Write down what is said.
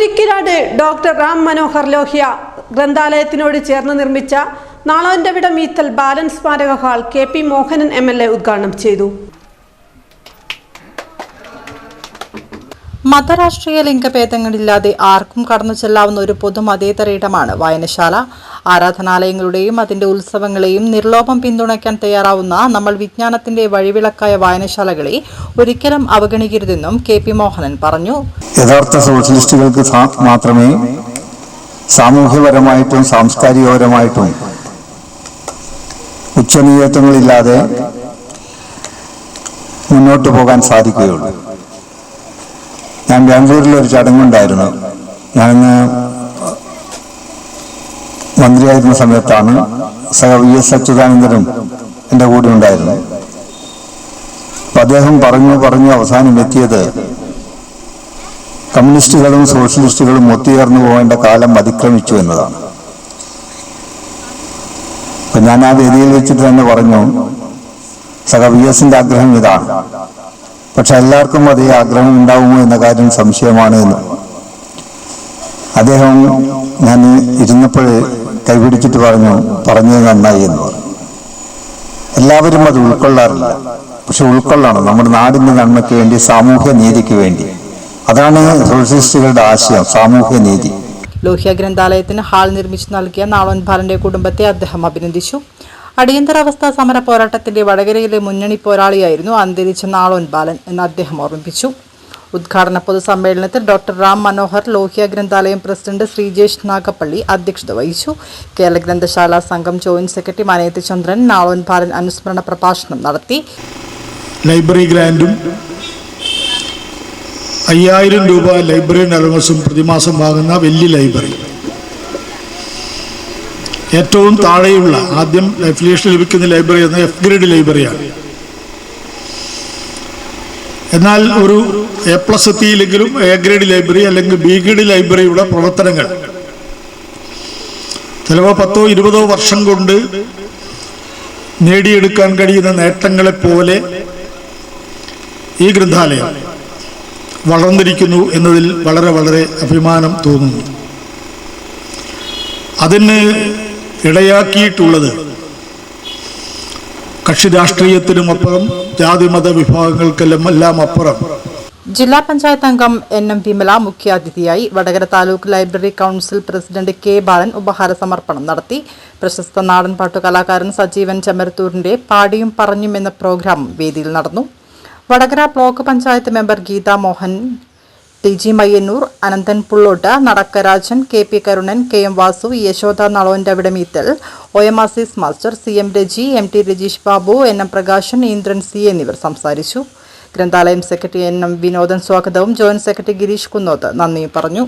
മുരിക്കിരാട് doctor Ram Manohar Lohia ഗ്രന്ഥാലയത്തിനോട് ചേർന്ന് നിർമ്മിച്ച നാളോന്റെ വിട മീത്തൽ ബാലൻസ് സ്മാരക hall K P Mohanan M L A ഉദ്ഘാടനം ചെയ്തു മതരാഷ്ട്രീയ ലിംഗഭേദങ്ങളില്ലാതെ ആർക്കും കടന്നു ചെല്ലാവുന്ന ഒരു പൊതു മതേതര ഇടമാണ് വായനശാല. ആരാധനാലയങ്ങളുടെയും അതിന്റെ ഉത്സവങ്ങളെയും നിർലോഭം പിന്തുണയ്ക്കാൻ തയ്യാറാവുന്ന നമ്മൾ വിജ്ഞാനത്തിന്റെ വഴിവിളക്കായ വായനശാലകളെ ഒരിക്കലും അവഗണിക്കരുതെന്നും കെ പി മോഹനൻ പറഞ്ഞു. യഥാർത്ഥ സോഷ്യലിസ്റ്റുകൾക്ക് മാത്രമേ സാമൂഹ്യപരമായിട്ടും സാംസ്കാരികപരമായിട്ടും ഉച്ചനീയത്വങ്ങളില്ലാതെ മുന്നോട്ട് പോകാൻ സാധിക്കുകയുള്ളൂ. ഞാൻ ബാംഗ്ലൂരിൽ ഒരു ചടങ്ങുണ്ടായിരുന്നു. ഞാനിന്ന് മന്ത്രിയായിരുന്ന സമയത്താണ് സഹ വി എസ് അച്യുതാനന്ദനും എന്റെ കൂടെ ഉണ്ടായിരുന്നു അപ്പം അദ്ദേഹം പറഞ്ഞു പറഞ്ഞു അവസാനം എത്തിയത് കമ്മ്യൂണിസ്റ്റുകളും സോഷ്യലിസ്റ്റുകളും ഒത്തുചേർന്നു പോകേണ്ട കാലം അതിക്രമിച്ചു എന്നതാണ്. അപ്പം ഞാൻ ആ വേദിയിൽ വെച്ചിട്ട് തന്നെ പറഞ്ഞു സഹ വി എസിന്റെ ആഗ്രഹം ഇതാണ്. പക്ഷെ എല്ലാവർക്കും അതേ ആഗ്രഹം ഉണ്ടാവുമോ എന്ന കാര്യം സംശയമാണ് എന്ന്. അദ്ദേഹം ഞാൻ ഇരുന്നപ്പോഴേ കൈപിടിച്ചിട്ട് പറഞ്ഞു പറഞ്ഞത് നന്നായി എന്ന് പറഞ്ഞു. എല്ലാവരും അത് ഉൾക്കൊള്ളാറില്ല. പക്ഷെ ഉൾക്കൊള്ളണം. നമ്മുടെ നാടിന്റെ നന്മയ്ക്ക് വേണ്ടി സാമൂഹ്യ നീതിക്ക് വേണ്ടി. അതാണ് സോഷ്യലിസ്റ്റുകളുടെ ആശയം സാമൂഹ്യ നീതി. ലോഹ്യ ഗ്രന്ഥാലയത്തിന് ഹാൾ നിർമ്മിച്ചു നൽകിയ നാളോൻ ബാലന്റെ കുടുംബത്തെ അദ്ദേഹം അഭിനന്ദിച്ചു. അടിയന്തരാവസ്ഥ സമര പോരാട്ടത്തിന്റെ വടകരയിലെ മുന്നണി പോരാളിയായിരുന്നു അന്തരിച്ച നാളോൻ ബാലൻ എന്ന് അദ്ദേഹം ഓർമ്മിപ്പിച്ചു. ഉദ്ഘാടന പൊതുസമ്മേളനത്തിൽ ഡോക്ടർ റാം മനോഹർ ലോഹ്യ ഗ്രന്ഥാലയം പ്രസിഡന്റ് ശ്രീജേഷ് നാഗപ്പള്ളി അധ്യക്ഷത വഹിച്ചു. കേരള ഗ്രന്ഥശാല സംഘം ജോയിന്റ് സെക്രട്ടറി മനയത്ത് ചന്ദ്രൻ നാളോൻ ബാലൻ അനുസ്മരണ പ്രഭാഷണം നടത്തി. ലൈബ്രറി ഗ്രാൻഡും അയ്യായിരം രൂപ ലൈബ്രറി അലവൻസും പ്രതിമാസം വാങ്ങുന്ന വലിയ ലൈബ്രറി. ഏറ്റവും താഴെയുള്ള ആദ്യം അഫിലിയേഷൻ ലഭിക്കുന്ന ലൈബ്രറി എന്ന എഫ് ഗ്രേഡ് ലൈബ്രറിയാണ്. എന്നാൽ ഒരു എ പ്ലസ് എത്തിയില്ലെങ്കിലും എ ഗ്രേഡ് ലൈബ്രറി അല്ലെങ്കിൽ ബി ഗ്രേഡ് ലൈബ്രറിയുടെ പ്രവർത്തനങ്ങൾ. ചിലപ്പോൾ പത്തോ ഇരുപതോ വർഷം കൊണ്ട് നേടിയെടുക്കാൻ കഴിയുന്ന നേട്ടങ്ങളെപ്പോലെ ഈ ഗ്രന്ഥാലയം വളർന്നിരിക്കുന്നു എന്നതിൽ വളരെ വളരെ അഭിമാനം തോന്നുന്നു. അതിന് ഇടയാക്കിയിട്ടുള്ളത്. കക്ഷി രാഷ്ട്രീയത്തിനുമപ്പുറം ജാതിമത വിഭാഗങ്ങൾക്കെല്ലാം എല്ലാം അപ്പുറം ജില്ലാ പഞ്ചായത്ത് അംഗം എൻ എം വിമല മുഖ്യാതിഥിയായി Vadakara taluk library council president K Balan ഉപഹാര സമർപ്പണം നടത്തി. പ്രശസ്ത നാടൻ പാട്ടു കലാകാരൻ സജീവൻ ചെമ്മരത്തൂരിന്റെ പാടിയും പറഞ്ഞും എന്ന പ്രോഗ്രാം വേദിയിൽ നടന്നു. Vadakara block panchayat member Geetha Mohan T G Mayyannur Ananthan Pullott നടക്കരാജൻ K P Karunan K M Vasu Yashoda നളോന്റെ Avidameethal O M Azeez master C M Reji M T Rajeesh Babu N M Prakashan Indran C എന്നിവർ സംസാരിച്ചു. ഗ്രന്ഥാലയം secretary N M Vinodan സ്വാഗതവും joint secretary Girish Kunnoth നന്ദി പറഞ്ഞു.